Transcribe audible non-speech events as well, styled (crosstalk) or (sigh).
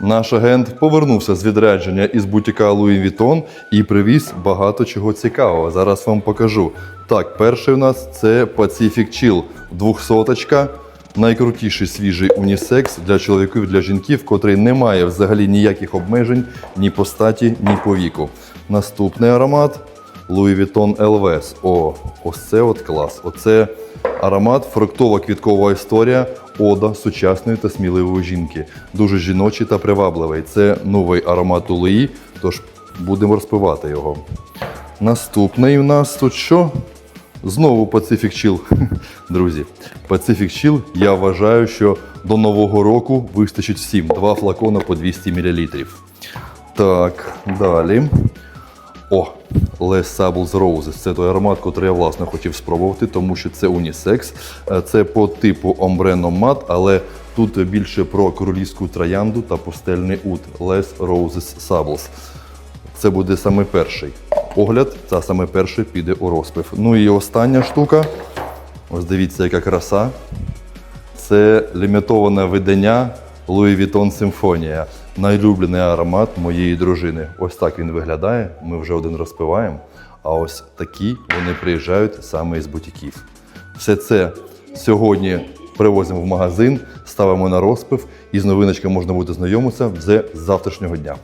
Наш агент повернувся з відрядження із бутіка Louis Vuitton і привіз багато чого цікавого. Зараз вам покажу. Так, перший у нас це Pacific Chill 200 Найкрутіший свіжий унісекс для чоловіків для жінків, котрий не має взагалі ніяких обмежень ні по статі, ні по віку. Наступний аромат Louis Vuitton Elves. О, ось це от клас. Оце аромат, фруктова квіткова історія, ода сучасної та сміливої жінки. Дуже жіночий та привабливий. Це новий аромат у Louis, тож будемо розпивати його. Наступний у нас тут що? Знову Pacific Chill. (laughs) Друзі, Pacific Chill, я вважаю, що до Нового року вистачить всім. Два флакона по 200 мл. Так, далі. О, Les Sables Roses. Це той аромат, який я власне хотів спробувати, тому що це унісекс. Е, Це по типу Ombreno Matte, але тут більше про королівську троянду та пустельний ут. Les Roses Sables. Це буде саме перший огляд, це саме перший піде у розпив. Ну і остання штука. Ось дивіться, яка краса. Це лімітоване видання Louis Vuitton Симфонія. Найлюблений аромат моєї дружини. Ось так він виглядає. Ми вже один розпиваємо. А ось такі вони приїжджають саме із бутіків. Все це сьогодні привозимо в магазин, ставимо на розпив і з новиночками можна буде знайомитися вже з завтрашнього дня.